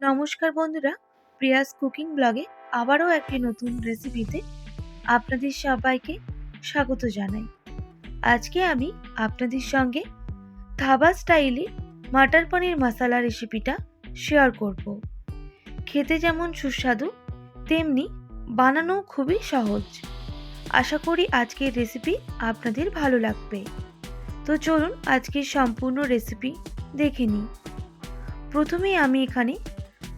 নমস্কার বন্ধুরা, Prius cooking ব্লগে আবারও একটি নতুন রেসিপিতে আপনাদের সবাইকে স্বাগত জানাই। আজকে আমি আপনাদের সঙ্গে ধাবা স্টাইলে মাটার পনির মশালা রেসিপিটা শেয়ার করব। খেতে যেমন সুস্বাদু, তেমনি বানানো খুবই সহজ। আশা করি আজকের রেসিপি আপনাদের ভালো লাগবে। তো চলুন আজকের সম্পূর্ণ রেসিপি দেখে নিই। প্রথমেই আমি এখানে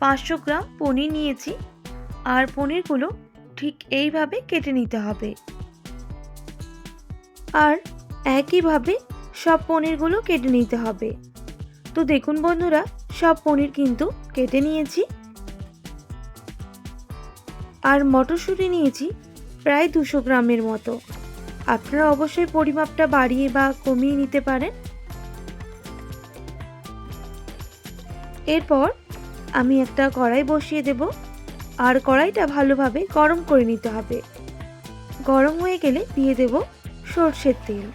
পাঁচশো গ্রাম পনির নিয়েছি আর পনিরগুলো ঠিক এইভাবে কেটে নিতে হবে। আর একইভাবে সব পনিরগুলো কেটে নিতে হবে। তো দেখুন বন্ধুরা, সব পনির কিন্তু কেটে নিয়েছি। আর মটরশুঁটি নিয়েছি প্রায় দুশো গ্রামের মতো। আপনারা অবশ্যই পরিমাপটা বাড়িয়ে বা কমিয়ে নিতে পারেন। এরপর আমি একটা কড়াই বসিয়ে দেব আর কড়াইটা ভালোভাবে গরম করে নিতে হবে। গরম হয়ে গেলে দিয়ে দেব সর্ষের তেল।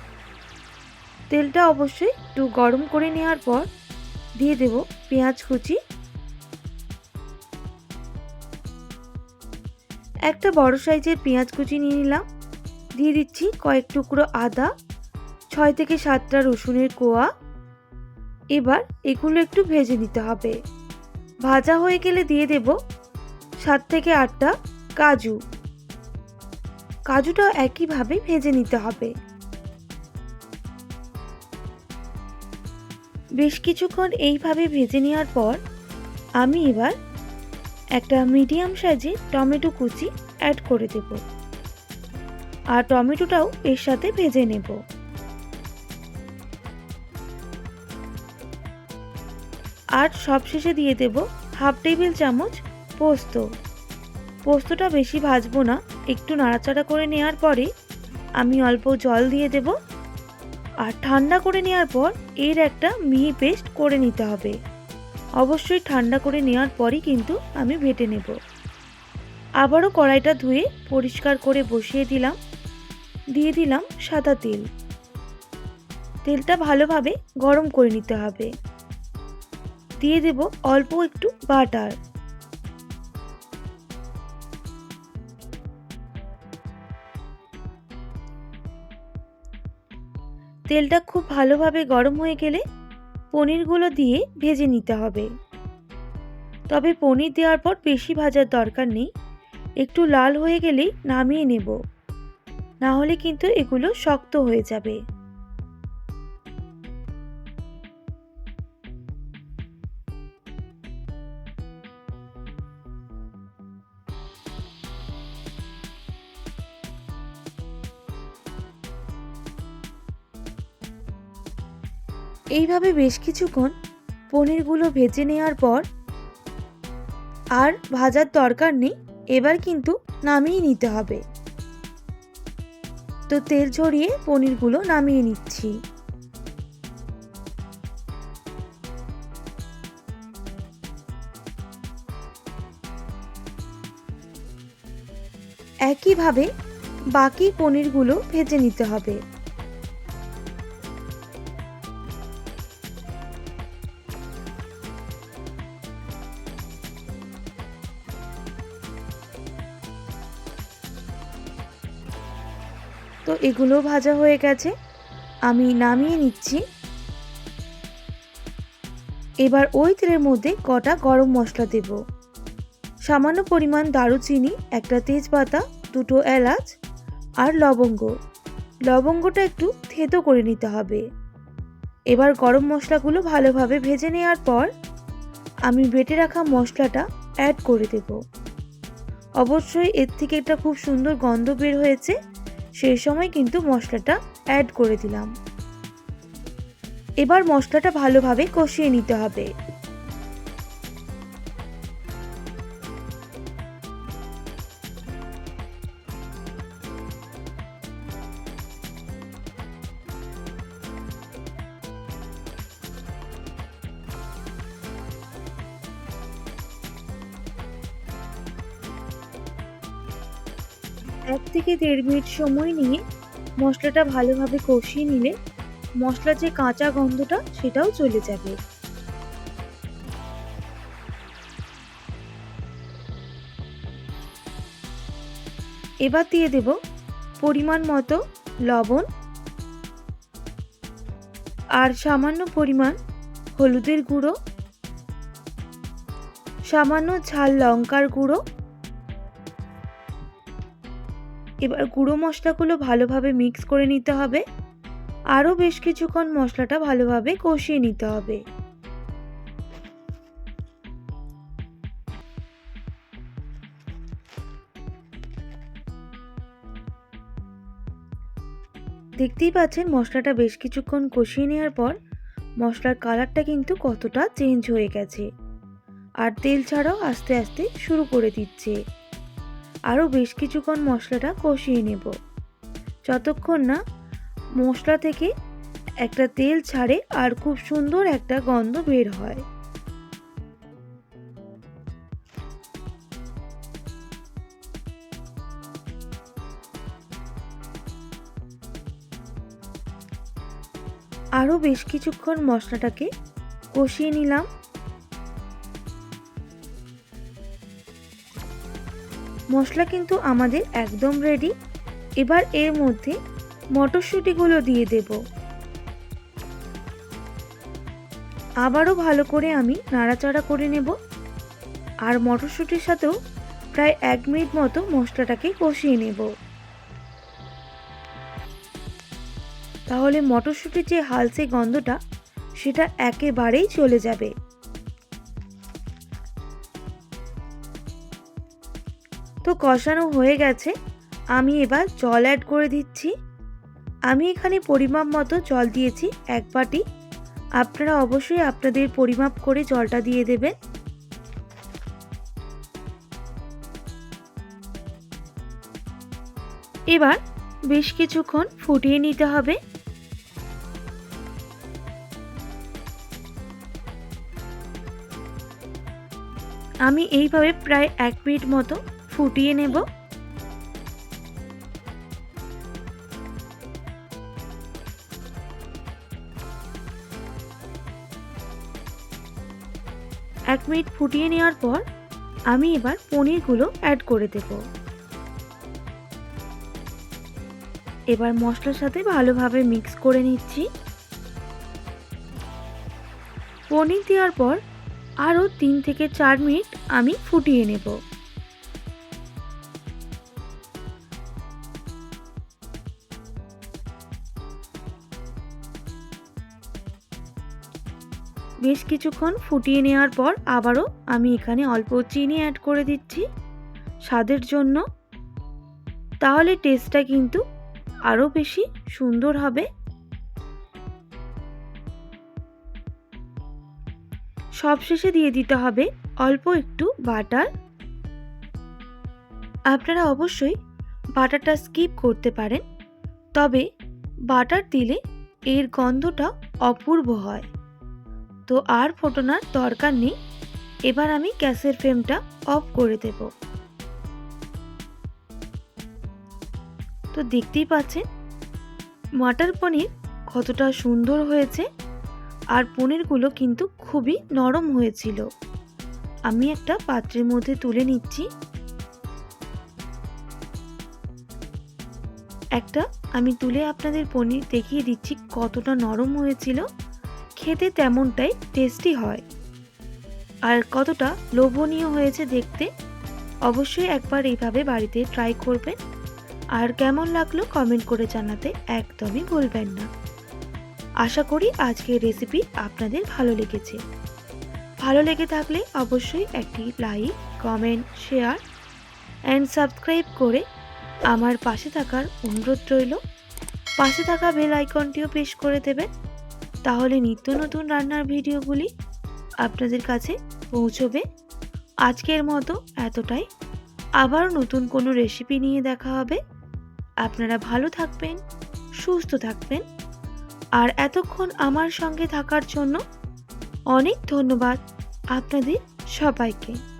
তেলটা অবশ্যই একটু গরম করে নেওয়ার পর দিয়ে দেব পেঁয়াজ কুচি। একটা বড় সাইজের পেঁয়াজ কুচি নিয়ে নিলাম। দিয়ে দিচ্ছি কয়েক টুকরো আদা, ছয় থেকে সাতটা রসুনের কোয়া। এবার এগুলো একটু ভেজে নিতে হবে। ভাজা হয়ে গেলে দিয়ে দেব সাত থেকে আটটা কাজু। কাজুটাও একইভাবে ভেজে নিতে হবে। বেশ কিছুক্ষণ এইভাবে ভেজে নেওয়ার পর আমি এবার একটা মিডিয়াম সাইজে টমেটো কুচি অ্যাড করে দেব। আর টমেটোটাও এর সাথে ভেজে নেব। আর সবশেষে দিয়ে দেব হাফ টেবিল চামচ পোস্ত। পোস্তটা বেশি ভাজবো না, একটু নাড়াচাড়া করে নেওয়ার পরে আমি অল্প জল দিয়ে দেব। আর ঠান্ডা করে নেওয়ার পর এর একটা মিহি পেস্ট করে নিতে হবে। অবশ্যই ঠান্ডা করে নেওয়ার পরই কিন্তু আমি ভেটে নেব। আবারও কড়াইটা ধুয়ে পরিষ্কার করে বসিয়ে দিলাম। দিয়ে দিলাম সাদা তেল। তেলটা ভালোভাবে গরম করে নিতে হবে। দিয়ে দেব অল্প একটু বাটার। তেলটা খুব ভালোভাবে গরম হয়ে গেলে পনিরগুলো দিয়ে ভেজে নিতে হবে। তবে পনির দেওয়ার পর বেশি ভাজার দরকার নেই, একটু লাল হয়ে গেলেই নামিয়ে নেব। না হলে কিন্তু এগুলো শক্ত হয়ে যাবে। এইভাবে বেশ কিছুক্ষণ পনিরগুলো ভেজে নেওয়ার পর আর ভাজার দরকার নেই, এবার কিন্তু নামিয়ে নিতে হবে। তো তেল ঝরিয়ে পনিরগুলো নামিয়ে নিচ্ছি। একইভাবে বাকি পনিরগুলো ভেজে নিতে হবে। তো এগুলো ভাজা হয়ে গেছে। আমি নামিয়ে নিচ্ছি। এবার ওই তেলের মধ্যে কটা গরম মশলা দেব। সামান্য পরিমাণ দারুচিনি, একটা তেজপাতা, দুটো এলাচ আর লবঙ্গ। লবঙ্গটা একটু থেতো করে নিতে হবে। এবার গরম মশলাগুলো ভালোভাবে ভেজে নেওয়ার পর আমি বেটে রাখা মশলাটা অ্যাড করে দেব। অবশ্যই এর থেকে একটা খুব সুন্দর গন্ধ বের হয়েছে। সেই সময় কিন্তু মশলাটা অ্যাড করে দিলাম। এবার মশলাটা ভালোভাবে কষিয়ে নিতে হবে। এক থেকে দেড় মিনিট সময় নিয়ে মশলাটা ভালোভাবে কষিয়ে নিলে মশলার যে কাঁচা গন্ধটা সেটাও চলে যাবে। এবার দিয়ে দেব পরিমাণ মতো লবণ আর সামান্য পরিমাণ হলুদের গুঁড়ো, সামান্য ঝাল লঙ্কার গুঁড়ো এবার গুঁড়ো মশলাগুলো ভালোভাবে মিক্স করে নিতে হবে। আরও বেশ কিছুক্ষণ মশলাটা ভালোভাবে কষিয়ে নিতে হবে। দেখতেই পাচ্ছেন মশলাটা বেশ কিছুক্ষণ কষিয়ে নেওয়ার পর মশলার কালারটা কিন্তু কতটা চেঞ্জ হয়ে গেছে। আর তেল ছাড়াও আস্তে আস্তে শুরু করে দিচ্ছে। আরও বেশ কিছুক্ষণ মশলাটা কষিয়ে নেব। যতক্ষণ না মশলা থেকে একটা তেল ছাড়ে আর খুব সুন্দর একটা গন্ধ বের হয়। আরও বেশ কিছুক্ষণ মশলাটাকে কষিয়ে নিলাম। মশলা কিন্তু আমাদের একদম রেডি এবার এর মধ্যে মটরশুঁটিগুলো দিয়ে দেব। আবারও ভালো করে আমি নাড়াচাড়া করে নেব। আর মটরশুঁটির সাথেও প্রায় এক মিনিট মতো মশলাটাকে কষিয়ে নেব। তাহলে মটরশুঁটির যে হালসে গন্ধটা, সেটা একেবারেই চলে যাবে। তো কষানো হয়ে গেছে। আমি এবার জল অ্যাড করে দিচ্ছি। আমি এখানে পরিমাপ মতো জল দিয়েছি এক বাটি। আপনারা অবশ্যই আপনাদের পরিমাপ করে জলটা দিয়ে দেবেন। এবার বেশ কিছুক্ষণ ফুটিয়ে নিতে হবে। আমি এইভাবে প্রায় এক মিনিট মতো ফুটিয়ে নেব। এক মিনিট ফুটিয়ে নেওয়ার পর আমি এবার পনিরগুলো অ্যাড করে দেব। এবার মশলার সাথে ভালোভাবে মিক্স করে নিচ্ছি। পনির দেওয়ার পর আরও তিন থেকে চার মিনিট আমি ফুটিয়ে নেব। বেশ কিছুক্ষণ ফুটিয়ে নেওয়ার পর আবারও আমি এখানে অল্প চিনি অ্যাড করে দিচ্ছি স্বাদের জন্য। তাহলে টেস্টটা কিন্তু আরও বেশি সুন্দর হবে। সবশেষে দিয়ে দিতে হবে অল্প একটু বাটার। আপনারা অবশ্যই বাটারটা স্কিপ করতে পারেন, তবে বাটার দিলে এর গন্ধটা অপূর্ব হয়। তো আর ফোটানোর দরকার নেই। এবার আমি গ্যাসের ফ্লেমটা অফ করে দেব। তো দেখতেই পাচ্ছেন মাটার পনির কতটা সুন্দর হয়েছে আর পনিরগুলো কিন্তু খুবই নরম হয়েছিল। আমি একটা পাত্রের মধ্যে তুলে নিচ্ছি। একটা আমি তুলে আপনাদের পনির দেখিয়ে দিচ্ছি কতটা নরম হয়েছিল। খেতে তেমনটাই টেস্টি হয়। আর কতটা লোভনীয় হয়েছে দেখতে, অবশ্যই একবার এইভাবে বাড়িতে ট্রাই করবেন। আর কেমন লাগল কমেন্ট করে জানাতে একদমই ভুলবেন না। আশা করি আজকের রেসিপি আপনাদের ভালো লেগেছে। ভালো লেগে থাকলে অবশ্যই একটি like comment share and subscribe করে আমার পাশে থাকার অনুরোধ রইল। পাশে থাকা বেল আইকনটিও প্রেস করে দেবেন। তাহলে নিত্য নতুন রান্নার ভিডিওগুলি আপনাদের কাছে পৌঁছবে। আজকের মতো এতটাই। আবার নতুন কোনো রেসিপি নিয়ে দেখা হবে। আপনারা ভালো থাকবেন, সুস্থ থাকবেন। আর এতক্ষণ আমার সঙ্গে থাকার জন্য অনেক ধন্যবাদ আপনাদের সবাইকে।